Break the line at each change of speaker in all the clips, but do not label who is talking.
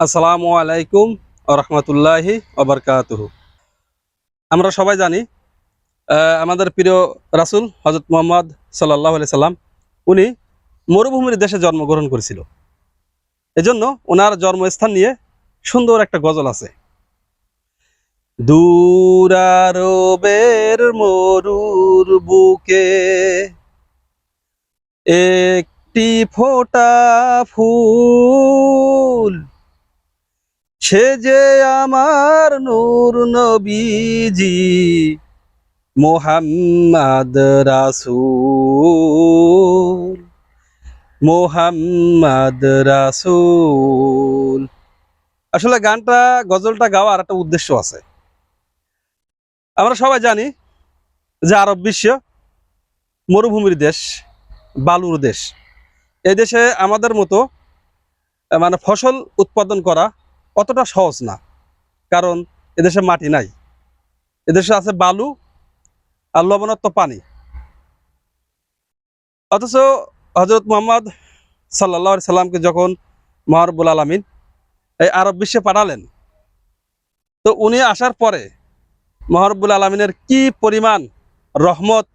আসসালামু আলাইকুম রহমতুল্লাহি ওবরকাতুহ আমরা সবাই জানি আমাদের প্রিয় রাসূল হজরত মোহাম্মদ সাল্লাহ সাল্লাম, উনি মরুভূমির দেশে জন্মগ্রহণ করেছিল। এজন্য ওনার জন্মস্থান নিয়ে সুন্দর একটা গজল আছে। দূরারবের মরুর বুকে একটি ফোটা ফুল সে যে আমার নূর নবীজি, মোহাম্মদ রাসূল মোহাম্মদ রাসূল। আসলে গানটা, গজলটা গাওয়ার একটা উদ্দেশ্য আছে। আমরা সবাই জানি যে আরব বিশ্ব মরুভূমির দেশ, বালুর দেশ। এই দেশে আমাদের মতো মানে ফসল উৎপাদন করা অতটা সহজ না। কারণ এদেশে মাটি নাই। এদেশে আছে বালু আর লবণাক্ত পানি। অথচ হজরত মোহাম্মদ সাল্লাহ সাল্লামকে যখন মহারবুল আলমিন এই আরব বিশ্বে পাঠালেন, তো উনি আসার পরে মহারবুল আলমিনের কি পরিমাণ রহমত,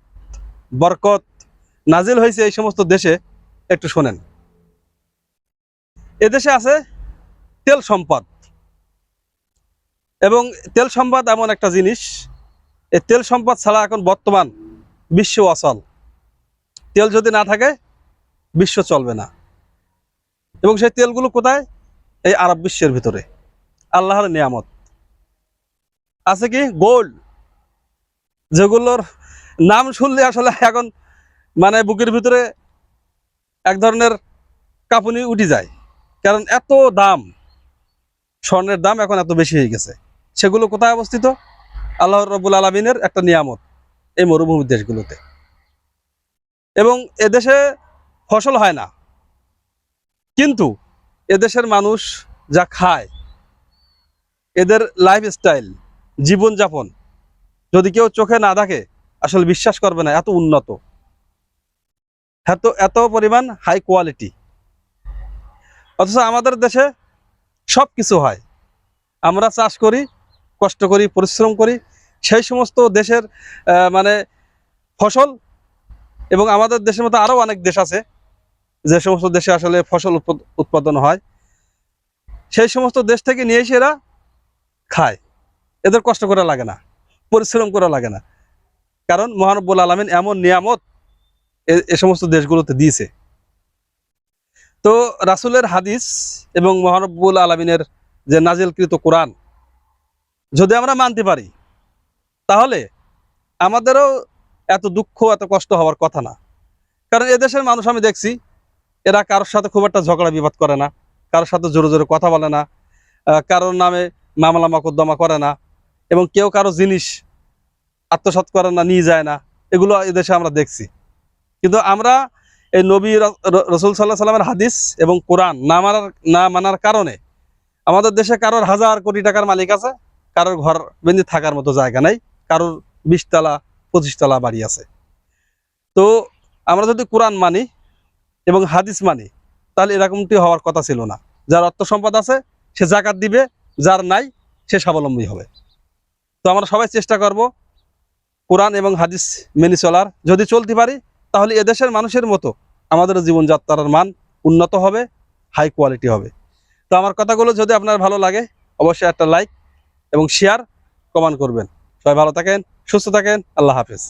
বরকত নাজিল হয়েছে এই সমস্ত দেশে একটু শোনেন। এদেশে আছে তেল সম্পদ। এবং তেল সম্পদ এমন একটা জিনিস এই তেল সম্পদ ছাড়া এখন বর্তমান বিশ্ব অচল। তেল যদি না থাকে, বিশ্ব চলবে না। এবং সেই তেলগুলো কোথায়? এই আরব বিশ্বের ভিতরে। আল্লাহর নিয়ামত। আছে কি? গোল্ড যেগুলোর নাম শুনলে আসলে এখন মানে বুকের ভিতরে এক ধরনের কাঁপুনি উঠে যায়। কারণ এত দাম, স্বর্ণের দাম এখন এত বেশি হয়ে গেছে। সেগুলো কোথায় অবস্থিত? আল্লাহ রবুল আলমিনের একটা নিয়ামত এই মরুভূমির দেশগুলোতে। এবং এদেশে ফসল হয় না। কিন্তু এদেশের মানুষ যা খায়, এদের লাইফ স্টাইল জীবনযাপন যদি কেউ চোখে না দেখে, আসলে বিশ্বাস করবে না, এত উন্নত। এত এত পরিমাণ হাই কোয়ালিটি অথচ আমাদের দেশে সব কিছু হয়। আমরা চাষ করি কষ্ট করি, পরিশ্রম করি, সেই সমস্ত দেশের মানে ফসল এবং আমাদের দেশের মতো আরও অনেক দেশ আছে, যে সমস্ত দেশে আসলে ফসল উৎপাদন হয়, সেই সমস্ত দেশ থেকে নিয়ে এসে এরা খায়। এদের কষ্ট করা লাগে না, পরিশ্রম করা লাগে না। কারণ মহানব্বুল আলমিন এমন নিয়ামত এ সমস্ত দেশগুলোতে দিয়েছে। তো রাসূলের হাদিস এবং মহানব্বুল আলমিনের যে নাজিলকৃত কোরআন যদি আমরা মানতে পারি, তাহলে আমাদেরও এত দুঃখ, এত কষ্ট হওয়ার কথা না। কারণ এদেশের মানুষ আমি দেখছি, এরা কারোর সাথে খুব একটা ঝগড়া বিবাদ করে না, কারোর সাথে জোরে জোরে কথা বলে না কারোর নামে মামলা মকদ্দমা করে না, এবং কেউ কারও জিনিস আত্মসাৎ করে না, নিয়ে যায় না, এগুলো এদেশে আমরা দেখছি। কিন্তু আমরা এই নবী রসুল সাল্লাহ সাল্লামের হাদিস এবং কোরআন না মানার না মানার কারণে আমাদের দেশে কারোর হাজার কোটি টাকার মালিক আছে কারোর ঘর বেঁধে থাকার মতো জায়গা নাই, কারোর বিশতলা, পঁচিশতলা বাড়ি আছে। তো আমরা যদি কোরআন মানি এবং হাদিস মানি, তাহলে এরকমটি হওয়ার কথা ছিল না। যার অর্থ সম্পদ আছে, সে জাকাত দিবে, যার নাই, সে স্বাবলম্বী হবে। তো আমরা সবাই চেষ্টা করব কোরআন এবং হাদিস মেনে চলার। যদি চলতে পারি, তাহলে এদেশের মানুষের মতো আমাদের জীবনযাত্রার মান উন্নত হবে হাই কোয়ালিটি হবে। তো আমার কথাগুলো যদি আপনার ভালো লাগে, অবশ্যই একটা লাইক এবং শেয়ার কমান করবেন। সবাই ভালো থাকেন সুস্থ থাকেন আল্লাহ হাফেজ।